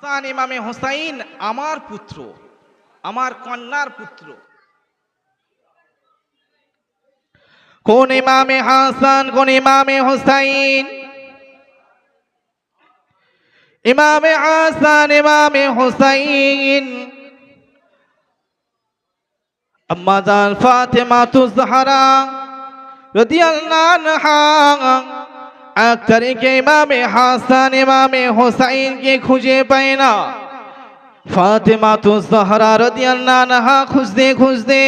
হাসান ইমামে হোসাইন আমার পুত্র, আমার কন্যার পুত্র। কোন ইমামে হাসান, কোন ইমামে হোসাইন? ইমামে হাসান, ইমামে হোসাইন। আম্মা জান ফাতেমা তুজহারা রাদিয়াল্লাহু আনহা তারিখে ইমামে হাসান ইমামে হোসাইনকে খুঁজে পায় না ফাতেমা তো জাহরা রাদিয়াল্লাহু আনহা খুঁজতে খুঁজতে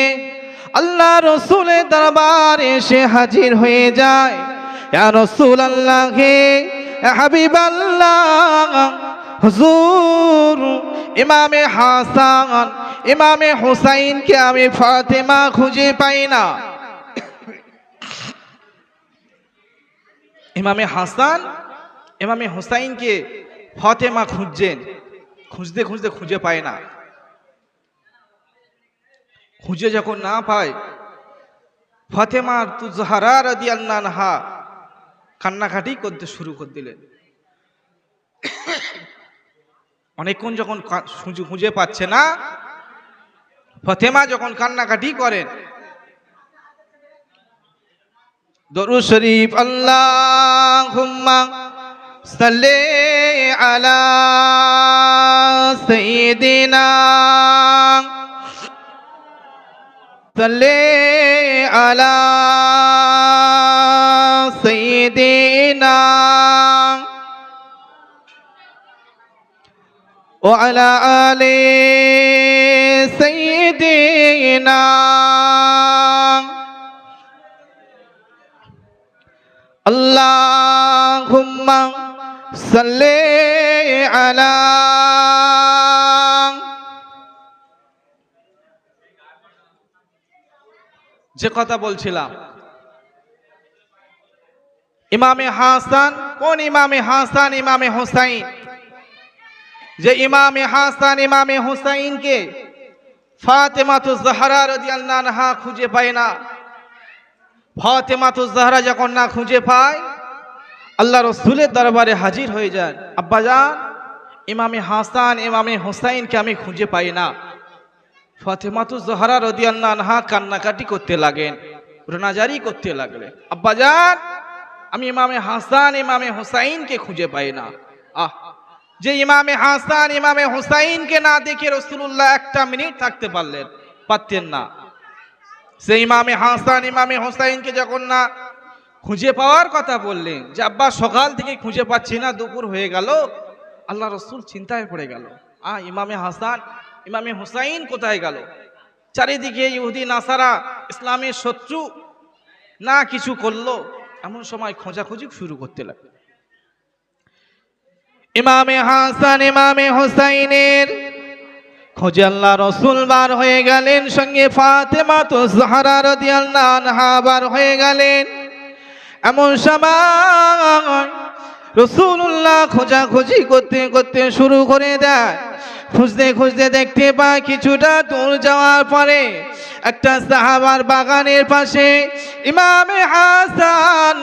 আল্লাহ রসুলের দরবারে এসে হাজির হয়ে যায় রসুল আল্লাহ হাবিব আল্লাহ হুজুর ইমামে হাসান ইমামে হোসাইনকে আমি ফাতেমা খুঁজে পাই না ইমামে হাসান, ইমামে হুসাইনকে ফতেমা খুঁজছেন। খুঁজতে খুঁজতে খুঁজে পায় না। খুঁজে যখন না পায়, ফতেমা তু জাহারা রাদি আল্লাহা কান্নাকাটি করতে শুরু করে দিলেন। অনেকক্ষণ যখন খুঁজে পাচ্ছে না, ফতেমা যখন কান্নাকাটি করেন দরু শরীফ আল্লাহুম্মা সাল্লি আলা সাইয়্যিদিনা সাল্লি আলা সাইয়্যিদিনা وعلى آل سيدنا اللهم صل على যে কথা বলছিলাম ইমামে হাসান কোন ইমামে হাসান ইমামে হোসাইন যে ইমামে হাসান ইমামে হুসাইনকে ফাতেমাতু জাহরা রাদিয়াল্লাহু আনহা খুঁজে পায় না ফাতেমাতু জাহরা যখন না খুঁজে পায়, আল্লাহ রসুলের দরবারে হাজির হয়ে যান। আব্বাজান ইমামে হাসান, ইমামে হোসাইনকে আমি খুঁজে পাই না। ফাতেমাতু জাহরা রাদিয়াল্লাহু আনহা কান্নাকাটি করতে লাগেন, রোনাজারি করতে লাগলেন। আব্বাজান আমি ইমামে হাসান, ইমামে হুসাইনকে খুঁজে পাই না। আহ, যে ইমামে হাসান, ইমামে হুসাইনকে না দেখে রসুল্লাহ একটা মিনিট থাকতে পারলেন, পারতেন না। সে ইমামে হাসান, ইমামে হোসাইনকে যখন না খুঁজে পাওয়ার কথা বললেন, যে আব্বা সকাল থেকে খুঁজে পাচ্ছি না, দুপুর হয়ে গেল, আল্লাহ রসুল চিন্তায় পড়ে গেল। আ, ইমামে হাসান, ইমামে হুসাইন কোথায় গেল? চারিদিকে ইহুদি, নাসারা, ইসলামের শত্রু না কিছু করল, এমন সময় খোঁজাখুঁজি শুরু করতে লাগল। ইমামে হাসান, ইমামে হোসাইনের খোঁজে আল্লাহ রসুল বার হয়ে গেলেন, সঙ্গে ফাতেমা তো জাহারা বার হয়ে গেলেন। এমন সময় রসুল্লাহ খোঁজাখুঁজি করতে করতে শুরু করে দেয়। খুঁজতে খুঁজতে দেখতে পায় কিছুটা দূর যাওয়ার পরে একটা সাহাবার বাগানের পাশে ইমামে হাসান,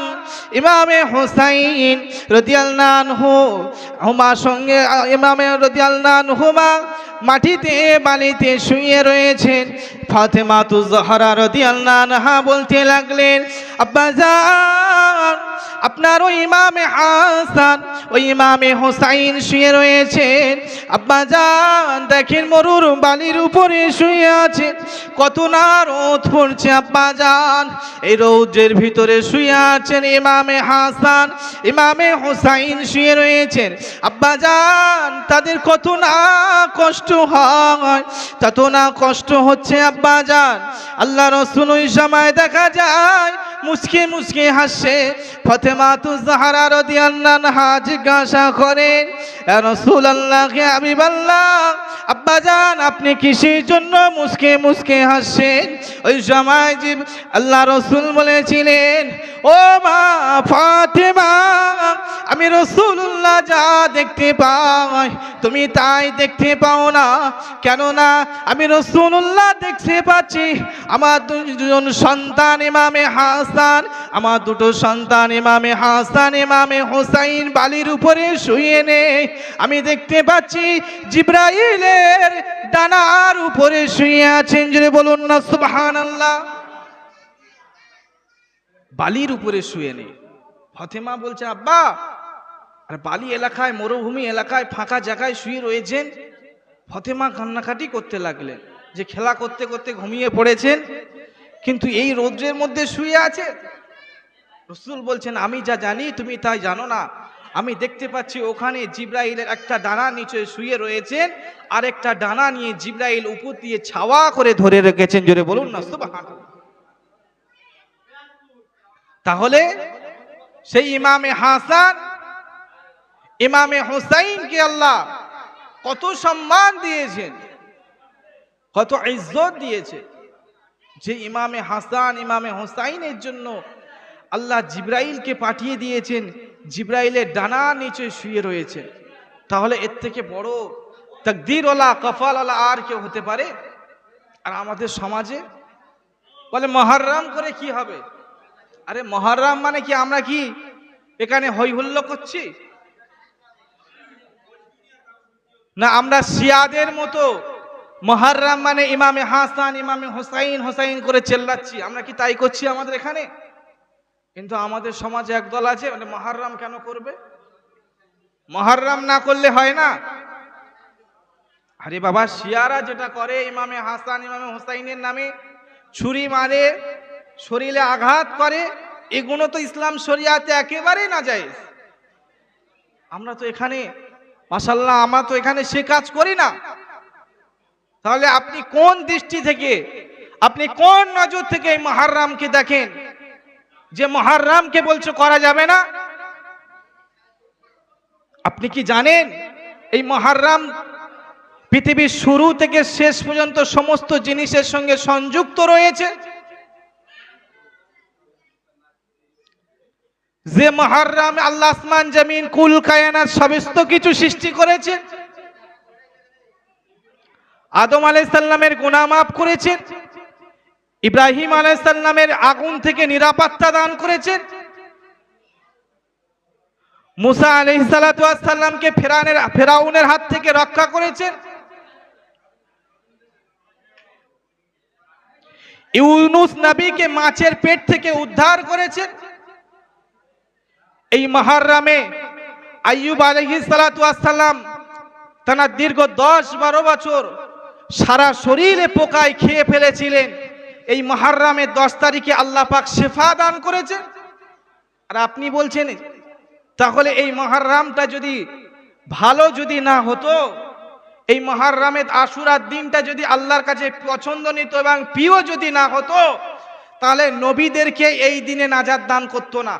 ইমামে হোসাইন রদিয়ালনানহু হুমার সঙ্গে, ইমামে রদিয়ালনানহুমা মাটিতে বালিতে শুয়ে রয়েছেন। ফাতেমা তু জহরা রদিয়ালনানহা বলতে লাগলেন আব্বাজান আপনার ওই ইমামে হাসান, ওই ইমামে হোসাইন শুয়ে রয়েছেন। আব্বা আব্বাজান দেখেন মরুর বালির উপরে শুয়ে আছে। কত না রোদ পড়ছে আব্বা আব্বাজান এই রৌদ্রের ভিতরে শুয়ে আছেন ইমামে হাসান, ইমামে হোসাইন শুয়ে রয়েছেন। আব্বা আব্বাজান তাদের কত না কষ্ট হয়, তত না কষ্ট হচ্ছে আব্বাজান আল্লাহ রসুল ওই সময় দেখা যায় মুসকে মুসকে হাসে। ফতেমা তু জাহারা রাদিয়াল্লাহু আনহা জিজ্ঞাসা করেন ইয়া রাসূলুল্লাহ হে হাবিবাল্লাহ আব্বাজান আপনি কিসের জন্য মুসকে মুসকে হাসছেন? ওই সময় যে আল্লাহ রসুল বলেছিলেন, ও মা ফাতেমা, আমি রসুল্লাহ যা দেখতে পাই, তুমি তাই দেখতে পাও না। কেননা আমি রসুল্লাহ দেখতে পাচ্ছি। আমার দুজন সন্তান ইমামে হাসান, আমার দুটো সন্তান ইমামে হাসান, ইমামে হোসাইন বালির উপরে শুয়ে নেই। আমি দেখতে পাচ্ছি জিব্রাইলের ডানার উপরে শুয়ে আছেন। যদি বলুন না সুবহান আল্লাহ বালির উপরে শুয়ে নেই। ফতেমা বলছে, আব্বা, আর বালি এলাকায়, মরুভূমি এলাকায়, ফাঁকা জায়গায় শুয়ে রয়েছেন? ফতেমা কান্নাকাটি করতে লাগলেন। যে খেলা করতে করতে ঘুমিয়ে পড়েছেন, কিন্তু এই রৌদ্রের মধ্যে শুয়ে আছে। রসুল বলছেন, আমি যা জানি, তুমি তাই জানো না। আমি দেখতে পাচ্ছি ওখানে জিব্রাইলের একটা ডানা নিচে শুয়ে রয়েছেন, আর একটা ডানা নিয়ে জিব্রাইল উপর দিয়ে ছাওয়া করে ধরে রেখেছেন। জোরে বলুন না তাহলে সেই ইমামে হাসান, ইমামে হুসাইনকে আল্লাহ কত সম্মান দিয়েছেন। কত ইজ্জত দিয়েছে। যে ইমামে হাসান, ইমামে হোসাইনের জন্য আল্লাহ জিব্রাইলকে পাঠিয়ে দিয়েছেন, জিব্রাইলের ডানা নিচে শুয়ে রয়েছে। তাহলে এর থেকে বড় তাকদিরওয়ালা কফালওয়ালা আর কেউ হতে পারে? আর আমাদের সমাজে? বলে মহারাম করে কি হবে? আরে মহারাম মানে কি আমরা কি এখানে হই হুল্লো করছি? না, আমরা শিয়াদের মতো মহারাম মানে ইমামে হাসান, ইমামে হোসাইন হোসাইন করে চেল্লাচ্ছি। আমরা কি তাই করছি আমাদের এখানে? কিন্তু আমাদের সমাজে একদল আছে মানে মহারাম কেন করবে? মহারাম না করলে হয় না। আরে বাবা, শিয়ারা যেটা করে, ইমামে হাসান, ইমামে হোসাইনের নামে ছুরি মারে, শরীরে আঘাত করে, এগুলো তো ইসলাম শরিয়াতে একেবারেই না যায় আমরা তো এখানে মাসাল্লাহ আমরা তো এখানে সে কাজ করি না। তাহলে আপনি কোন দৃষ্টি থেকে, আপনি কোন নজর থেকে এই মহারামকে দেখেন? যে মহারামকে বলছো করা যাবে না? আপনি কি জানেন, এই মহারাম পৃথিবীর শুরু থেকে শেষ পর্যন্ত সমস্ত জিনিসের সঙ্গে সংযুক্ত রয়েছে? যে মহারাম আল্লাহ আসমান, জমিন, কুল কায়নার সমস্ত কিছু সৃষ্টি করেছে আদম আলাইসাল্লামের গুনাহ মাফ করেছেন। ইব্রাহিম আলাইসাল্লামের আগুন থেকে নিরাপত্তা দান করেছেন। মুসা আলহিসাল্লামকে ফেরানের, ফেরাউনের হাত থেকে রক্ষা করেছেন। ইউনুস নবীকে মাছের পেট থেকে উদ্ধার করেছেন। এই মহারামে আইয়ুব আলহিসাল্লাম তার দীর্ঘ দশ বারো বছর সারা শরীরে পোকায় খেয়ে ফেলেছিলেন। এই মহারামের দশ তারিখে আল্লাহ পাক শেফা দান করেছেন। আর আপনি বলছেন, তাহলে এই মহারামটা যদি ভালো যদি না হতো, এই মহারামের আশুরার দিনটা যদি আল্লাহর কাছে পছন্দ নিত এবং প্রিয় যদি না হতো, তাহলে নবীদেরকে এই দিনে নাজাদ দান করতো না।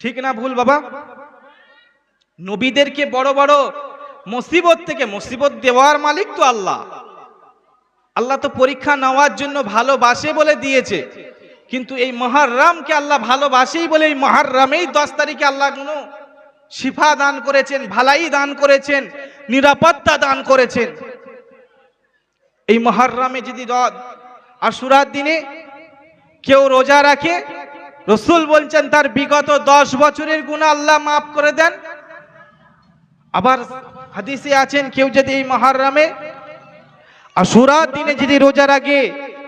ঠিক না ভুল বাবা? নবীদেরকে বড় বড় মুসিবত থেকে মুসিবত দেওয়ার মালিক তো আল্লাহ। আল্লাহ তো পরীক্ষা নেওয়ার জন্য ভালোবাসে বলে দিয়েছে। কিন্তু এই মহারামকে আল্লাহ ভালোবাসেই বলে এই মহারামেই দশ তারিখে আল্লাহ কোনো শিফা দান করেছেন, ভালাই দান করেছেন, নিরাপত্তা দান করেছেন। এই মহারামে যদি আশুরার দিনে কেউ রোজা রাখে, রসুল বলছেন তার বিগত দশ বছরের গুণা আল্লাহ মাফ করে দেন। আবার হাদিসে আছেন, কেউ যদি এই মহারামে আশুরার দিনে যদি রোজা রাখে,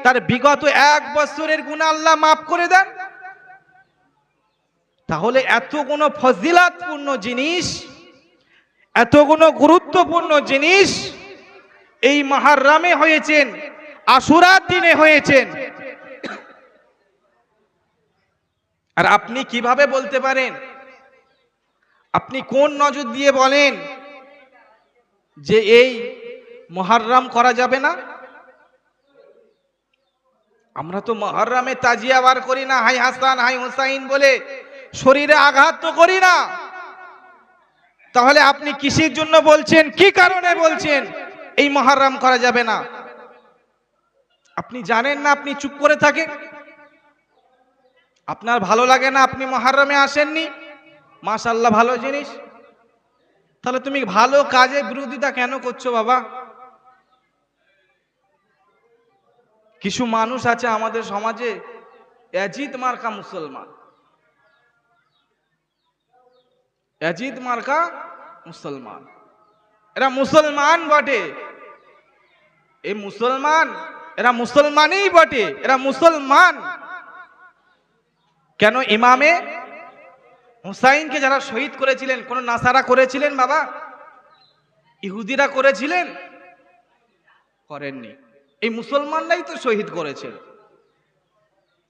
তার বিগত এক বছরের গুণা আল্লাহ মাফ করে দেন। তাহলে এত কোনো ফজিলাতপূর্ণ জিনিস, এত কোনো গুরুত্বপূর্ণ জিনিস এই মহারামে হয়েছেন আশুরার দিনে হয়েছেন। আর আপনি কীভাবে বলতে পারেন আপনি কোন নজর দিয়ে বলেন যে এই মহারাম করা যাবে না? আমরা তো মহারামে তাজিয়া বার করি না, হাই হাসান, হাই হুসাইন বলে শরীরে আঘাত তো করি না। তাহলে আপনি কিসের জন্য বলছেন? কি কারণে বলছেন এই মহারাম করা যাবে না? আপনি জানেন না, আপনি চুপ করে থাকেন। আপনার ভালো লাগে না, আপনি মহারামে আসেননি? মাশাল্লাহ ভালো জিনিস। তাহলে তুমি ভালো কাজে বিরোধিতা কেন করছ বাবা? কিছু মানুষ আছে আমাদের সমাজে, অ্যাজিদ মার্কা মুসলমান। অ্যাজিদ মার্কা মুসলমান। এরা মুসলমান বটে। এই মুসলমান, এরা মুসলমানই বটে, এরা মুসলমান। কেন ইমামে হুসাইনকে যারা শহীদ করেছিলেন, কোন নাসারা করেছিলেন বাবা? ইহুদিরা করেছিলেন? করেননি। এই মুসলমানরাই তো শহীদ করেছে।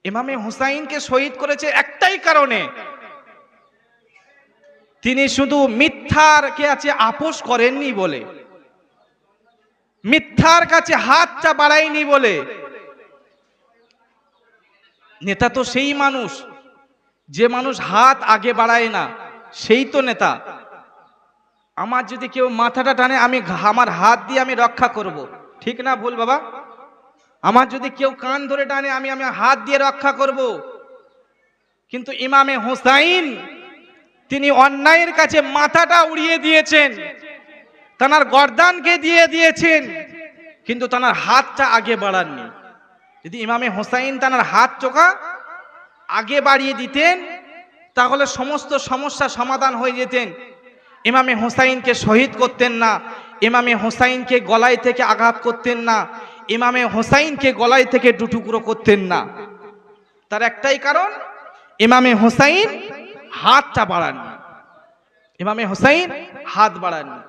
ইমামে হুসাইনকে শহীদ করেছে একটাই কারণে। তিনি শুধু মিথ্যার কে আছে আপোষ করেননি বলে। মিথ্যার কাছে হাতটা বাড়ায়নি বলে। নেতা তো সেই মানুষ। যে মানুষ হাত আগে বাড়ায় না, সেই তো নেতা। আমার যদি কেউ মাথাটা টানে, আমি আমার হাত দিয়ে আমি রক্ষা করব। ঠিক না ভুল, বাবা? আমার যদি কেউ কান ধরে টানে, আমি আমি হাত দিয়ে রক্ষা করব। কিন্তু ইমামে হোসাইন, তিনি অন্যায়ের কাছে মাথাটা উড়িয়ে দিয়েছেন। তানার গর্দানকে দিয়ে দিয়েছেন। কিন্তু তানার হাতটা আগে বাড়াননি। যদি ইমামে হোসাইন তানার হাত চোখা আগে বাড়িয়ে দিতেন, তাহলে সমস্ত সমস্যা সমাধান হয়ে যেতেন। ইমামে হোসাইনকে শহীদ করতেন না, ইমামে হোসাইনকে গলায় থেকে আঘাত করতেন না, ইমামে হোসাইনকে গলায় থেকে দুটুকরো করতেন না। তার একটাই কারণ, ইমামে হোসাইন হাতটা বাড়াননি ইমামে হোসাইন হাত বাড়াননি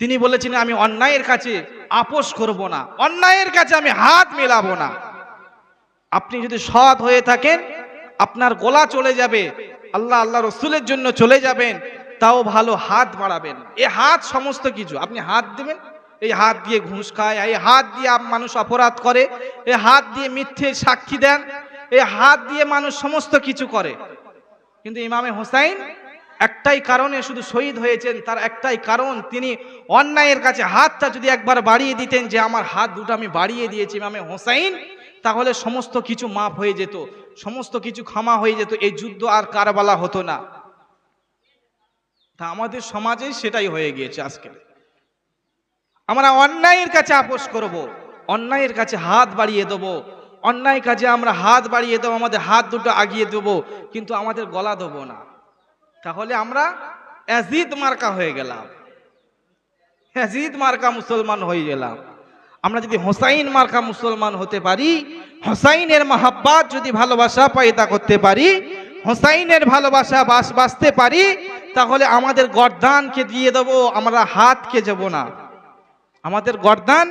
তিনি বলেছেন, আমি অন্যায়ের কাছে আপোষ করব না, অন্যায়ের কাছে আমি হাত মেলাবো না। আপনি যদি সৎ হয়ে থাকেন আপনার গলা চলে যাবে, আল্লাহ আল্লাহ রসুলের জন্য চলে যাবেন, তাও ভালো হাত বাড়াবেন। এ হাত সমস্ত কিছু। আপনি হাত দেবেন, এই হাত দিয়ে ঘুষ খায়, এই হাত দিয়ে মানুষ অপরাধ করে এই হাত দিয়ে মিথ্যে সাক্ষী দেন এই হাত দিয়ে মানুষ সমস্ত কিছু করে। কিন্তু ইমামে হোসাইন একটাই কারণে শুধু শহীদ হয়েছেন, তার একটাই কারণ, তিনি অন্যায়ের কাছে হাতটা যদি একবার বাড়িয়ে দিতেন যে আমার হাত দুটো আমি বাড়িয়ে দিয়েছি ইমামে হোসাইন, তাহলে সমস্ত কিছু মাপ হয়ে যেত। সমস্ত কিছু ক্ষমা হয়ে যেত, এই যুদ্ধ আর কারবালা হতো না। তা আমাদের সমাজেই সেটাই হয়ে গিয়েছে আজকে আমরা অন্যায়ের কাছে আপোষ করব, অন্যায়ের কাছে হাত বাড়িয়ে দেব, অন্যায় কাজে আমরা হাত বাড়িয়ে দেবো, আমাদের হাত দুটো আগিয়ে দেবো, কিন্তু আমাদের গলা দেবো না। তাহলে আমরা অ্যাজিদ মার্কা হয়ে গেলাম। অ্যাজিদ মার্কা মুসলমান হয়ে গেলাম। আমরা যদি হোসাইন মার্কা মুসলমান হতে পারি, হোসাইনের মাহাব্বাত যদি ভালোবাসা পয়দা করতে পারি, হোসাইনের ভালোবাসা বাস বাঁচতে পারি, তাহলে আমাদের গর্দানকে দিয়ে দেবো, আমরা হাতকে যাব না। আমাদের গর্দান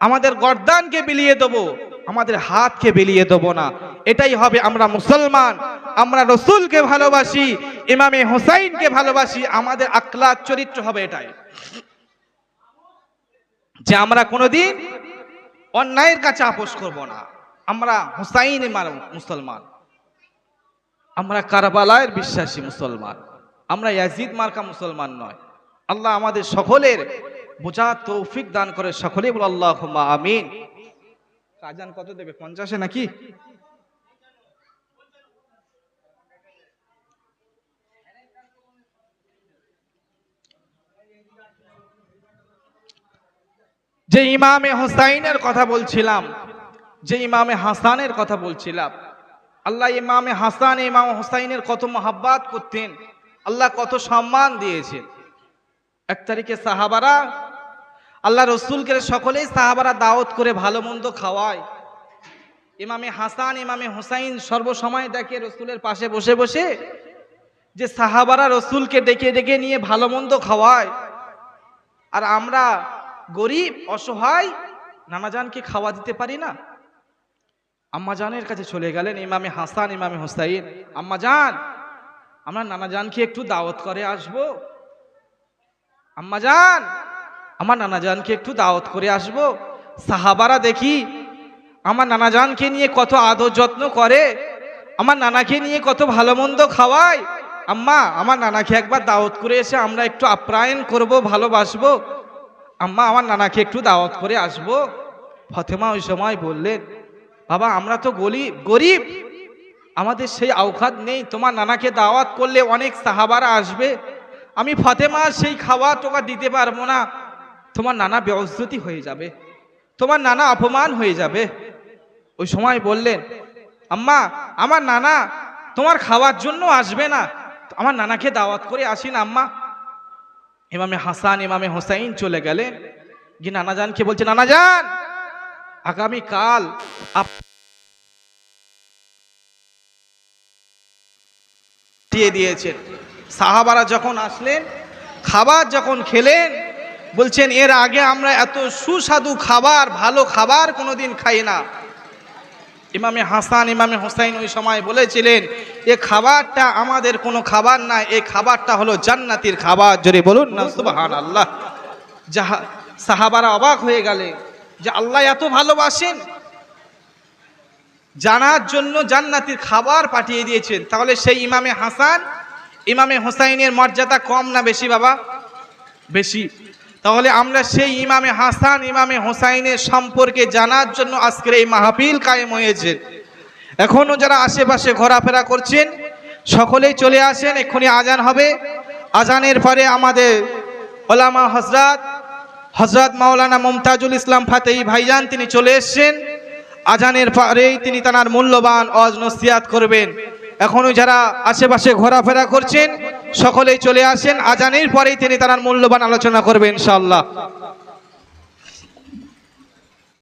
আমাদের গর্দানকে বিলিয়ে দেবো, আমাদের হাতকে বিলিয়ে দেবো না। এটাই হবে আমরা মুসলমান, আমরা রসুলকে ভালোবাসি, ইমামে হোসাইনকে ভালোবাসি, আমাদের আখলাক চরিত্র হবে এটাই। যে আমরা কোনোদিন অন্যায়ের কাছে আপোষ করব না। আমরা হুসাইন মুসলমান। আমরা কারবালায়ের বিশ্বাসী মুসলমান। আমরা ইয়াজিদ মার্কা মুসলমান নয়। আল্লাহ আমাদের সকলের বোঝা তৌফিক দান করে। সকলেই বল আল্লাহ আমিন। কাজান কত দেবে? পঞ্চাশে নাকি? যে ইমামে হোসাইনের কথা বলছিলাম, যে ইমামে হাসানের কথা বলছিলাম, আল্লাহ ইমামে হাসান, ইমাম হোসাইনের কত মহাব্বাত করতেন, আল্লাহ কত সম্মান দিয়েছেন। এক তারিখে সাহাবারা, আল্লাহ রসুলকে সকলেই সাহাবারা দাওয়াত করে ভালো মন্দ খাওয়ায়। ইমামে হাসান, ইমামে হোসাইন সর্বসময় দেখে রসুলের পাশে বসে বসে, যে সাহাবারা রসুলকে ডেকে ডেকে নিয়ে ভালো মন্দ খাওয়ায়। আর আমরা গরিব, অসহায় নানাজানকে খাওয়া দিতে পারি না। আম্মাজানের কাছে চলে গেলেন ইমামে হাসান, ইমামে হোসাইন। আম্মাজান আমরা নানাজানকে একটু দাওয়াত করে আসব। আম্মাজান আমার নানাজানকে একটু দাওয়াত করে আসব। সাহাবারা দেখি আমার নানাজানকে নিয়ে কত আদর যত্ন করে, আমার নানাকে নিয়ে কত ভালো মন্দ খাওয়ায়। আম্মা, আমার নানাকে একবার দাওয়াত করে এসে আমরা একটু আপ্যায়ন করব, ভালোবাসবো। আম্মা, আমার নানাকে একটু দাওয়াত করে আসব। ফতেমা ওই সময় বললেন, বাবা, আমরা তো গরিব গরিব। আমাদের সেই আওখাত নেই। তোমার নানাকে দাওয়াত করলে অনেক সাহাবারা আসবে। আমি ফতেমা সেই খাওয়া টোকা দিতে পারব না। তোমার নানা ব্যবস্থতি হয়ে যাবে। তোমার নানা অপমান হয়ে যাবে। ওই সময় বললেন, আম্মা, আমার নানা তোমার খাওয়ার জন্য আসবে না। আমার নানাকে দাওয়াত করে আসিন আম্মা। ইমামে হাসান, ইমামে হোসাইন চলে গেলেন গিয়ে নানাজানকে বলছে নানাজান আগামী কাল দিয়ে দিয়েছেন। সাহাবারা যখন আসলেন, খাবার যখন খেলেন, বলছেন, এর আগে আমরা এত সুস্বাদু খাবার, ভালো খাবার কোনোদিন খাই না। ইমামে হাসান, ইমামে হোসাইন ওই সময় বলেছিলেন, এ খাবারটা আমাদের কোনো খাবার না এই খাবারটা হলো জান্নাতির খাবার। জোরে বলুন না সুবাহান আল্লাহ যাহা সাহাবারা অবাক হয়ে গেলে যে আল্লাহ এত ভালোবাসেন। জানার জন্য জান্নাতির খাবার পাঠিয়ে দিয়েছেন। তাহলে সেই ইমামে হাসান, ইমামে হোসাইনের মর্যাদা কম না বেশি বাবা? বেশি। তাহলে আমরা সেই ইমামে হাসান, ইমামে হোসাইনের সম্পর্কে জানার জন্য আজকের এই মাহফিল কায়েম হয়েছে। এখনও যারা আশেপাশে ঘোরাফেরা করছেন, সকলেই চলে আসেন, এক্ষুনি আজান হবে। আজানের পরে আমাদের ওলামা হজরত হজরত মাওলানা মুমতাজুল ইসলাম ফাতেহি ভাইজান তিনি চলে এসছেন। আজানের পরেই তিনি তার মূল্যবান অজ নসিয়াত করবেন। এখনও যারা আশেপাশে ঘোরাফেরা করছেন সকলেই চলে আসেন। আজানের পরেই তিনি তার মূল্যবান আলোচনা করবেন ইনশাআল্লাহ।